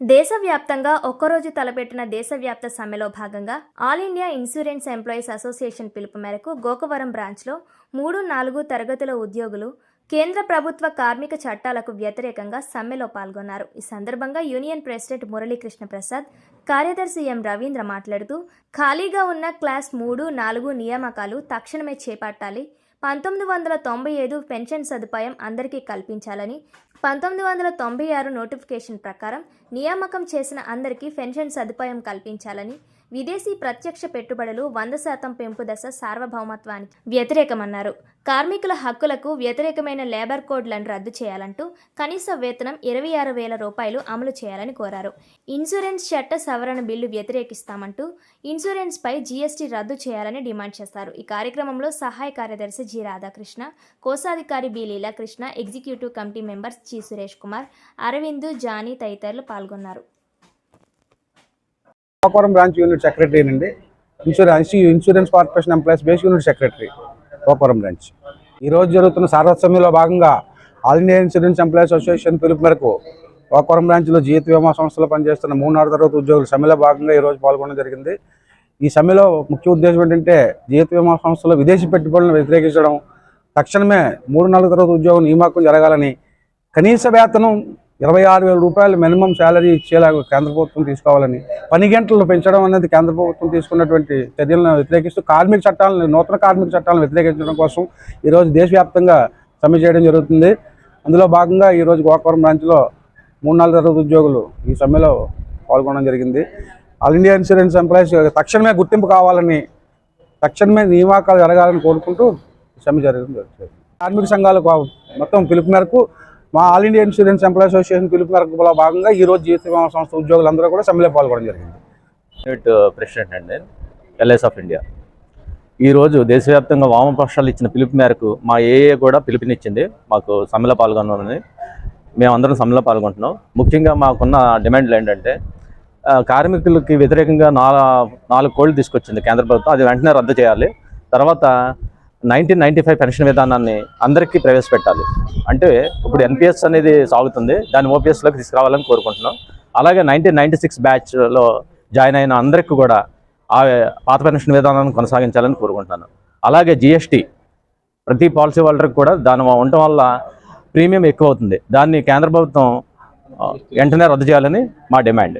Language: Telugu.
దేశవ్యాప్తంగా ఒక్కరోజు తలపెట్టిన దేశవ్యాప్త సమ్మెలో భాగంగా all India insurance employees association పిలుపు మేరకు గోకవరం బ్రాంచ్లో మూడు నాలుగు తరగతుల ఉద్యోగులు కేంద్ర ప్రభుత్వ కార్మిక చట్టాలకు వ్యతిరేకంగా సమ్మెలో పాల్గొన్నారు. ఈ సందర్భంగా యూనియన్ ప్రెసిడెంట్ మురళీకృష్ణ ప్రసాద్ కార్యదర్శి ఎం రవీంద్ర మాట్లాడుతూ ఖాళీగా ఉన్న క్లాస్ మూడు నాలుగు నియామకాలు తక్షణమే చేపట్టాలి పంతొమ్మిది వందల తొంభై ఐదు పెన్షన్ సదుపాయం అందరికీ కల్పించాలని పంతొమ్మిది వందల తొంభై ఆరు నోటిఫికేషన్ ప్రకారం నియామకం చేసిన అందరికీ పెన్షన్ సదుపాయం కల్పించాలని విదేశీ ప్రత్యక్ష పెట్టుబడులు వంద శాతం పెంపు దశ సార్వభౌమత్వానికి వ్యతిరేకమన్నారు. కార్మికుల హక్కులకు వ్యతిరేకమైన లేబర్ కోడ్లను రద్దు చేయాలంటూ కనీస వేతనం ఇరవై ఆరు వేల రూపాయలు అమలు చేయాలని కోరారు. ఇన్సూరెన్స్ చట్ట సవరణ బిల్లు వ్యతిరేకిస్తామంటూ ఇన్సూరెన్స్పై జీఎస్టీ రద్దు చేయాలని డిమాండ్ చేశారు ఈ కార్యక్రమంలో సహాయ కార్యదర్శి జి రాధాకృష్ణ కోశాధికారి B Leelakrishna executive committee members G Suresh Kumar Aravind Johnny తదితరులు పాల్గొన్నారు. గోకవరం బ్రాంచ్ యూనిట్ సెక్రటరీ అండి. Insurance insurance corporation employees base unit secretary Gokavaram branch. ఈ రోజు జరుగుతున్న సార్వత్సమ్యంలో భాగంగా all India insurance employees association పిలుపు మేరకు గోకవరం బ్రాంచ్లో జీవిత బీమా సంస్థలో పనిచేస్తున్న మూడు నాలుగు తరగతి ఉద్యోగులు సమ్మెలో భాగంగా ఈ రోజు పాల్గొనడం జరిగింది. ఈ సమ్మెలో ముఖ్య ఉద్దేశం ఏంటంటే జీవిత బీమా సంస్థలో విదేశీ పెట్టుబడులను వ్యతిరేకించడం తక్షణమే మూడు నాలుగు తరగతి ఉద్యోగం నియామకం జరగాలని కనీస వేతనం ఇరవై ఆరు వేల రూపాయలు మినిమం శాలరీ ఇచ్చేలాగా కేంద్ర ప్రభుత్వం తీసుకోవాలని పని గంటలు పెంచడం అనేది కేంద్ర ప్రభుత్వం తీసుకున్నటువంటి చర్యలను వ్యతిరేకిస్తూ కార్మిక చట్టాలను నూతన కార్మిక చట్టాలను వ్యతిరేకించడం కోసం ఈరోజు దేశవ్యాప్తంగా సమ్మె చేయడం జరుగుతుంది. అందులో భాగంగా ఈరోజు గోకవరం బ్రాంచ్లో మూడు నాలుగు తరగతి ఉద్యోగులు ఈ సమ్మెలో పాల్గొనడం జరిగింది. ఆల్ ఇండియా ఇన్సూరెన్స్ ఎంప్లాయీస్ తక్షణమే గుర్తింపు కావాలని తక్షణమే నియామకాలు జరగాలని కోరుకుంటూ సమ్మె జరగడం జరుగుతుంది. కార్మిక సంఘాలకు మొత్తం పిలుపు మేరకు మా all India insurance employee association పిలుపు మేరకు భాగంగా ఈ రోజు జీవిత బీమా సంస్థ ఉద్యోగులందరూ కూడా సమ్మెలో పాల్గొనడం జరిగింది. యూనిట్ uh, ప్రెసిడెంట్ అండి ఎల్ఐఎస్ ఆఫ్ ఇండియా. ఈరోజు దేశవ్యాప్తంగా వామపక్షాలు ఇచ్చిన పిలుపు మేరకు మా ఏఏ కూడా పిలుపునిచ్చింది. మాకు సమ్మెలో పాల్గొనాలని మేమందరం సమ్మెలో పాల్గొంటున్నాం. ముఖ్యంగా మాకున్న డిమాండ్లు ఏంటంటే కార్మికులకి వ్యతిరేకంగా నాలుగు నాలుగు కోళ్ళు తీసుకొచ్చింది కేంద్ర ప్రభుత్వం. అది వెంటనే రద్దు చేయాలి. తర్వాత నైన్టీన్ నైన్టీ ఫైవ్ పెన్షన్ విధానాన్ని అందరికీ ప్రవేశపెట్టాలి. అంటే ఇప్పుడు ఎన్పిఎస్ అనేది సాగుతుంది. దాన్ని ఓపీఎస్లోకి తీసుకురావాలని కోరుకుంటున్నాం. అలాగే నైన్టీన్ నైన్టీ సిక్స్ బ్యాచ్లో జాయిన్ అయిన అందరికీ కూడా ఆ పాత పెన్షన్ విధానాన్ని కొనసాగించాలని కోరుకుంటున్నాను. అలాగే జిఎస్టీ ప్రతి పాలసీ హోల్డర్కి కూడా దాని ఉండటం వల్ల ప్రీమియం ఎక్కువ అవుతుంది. దాన్ని కేంద్ర ప్రభుత్వం వెంటనే రద్దు చేయాలని మా డిమాండ్.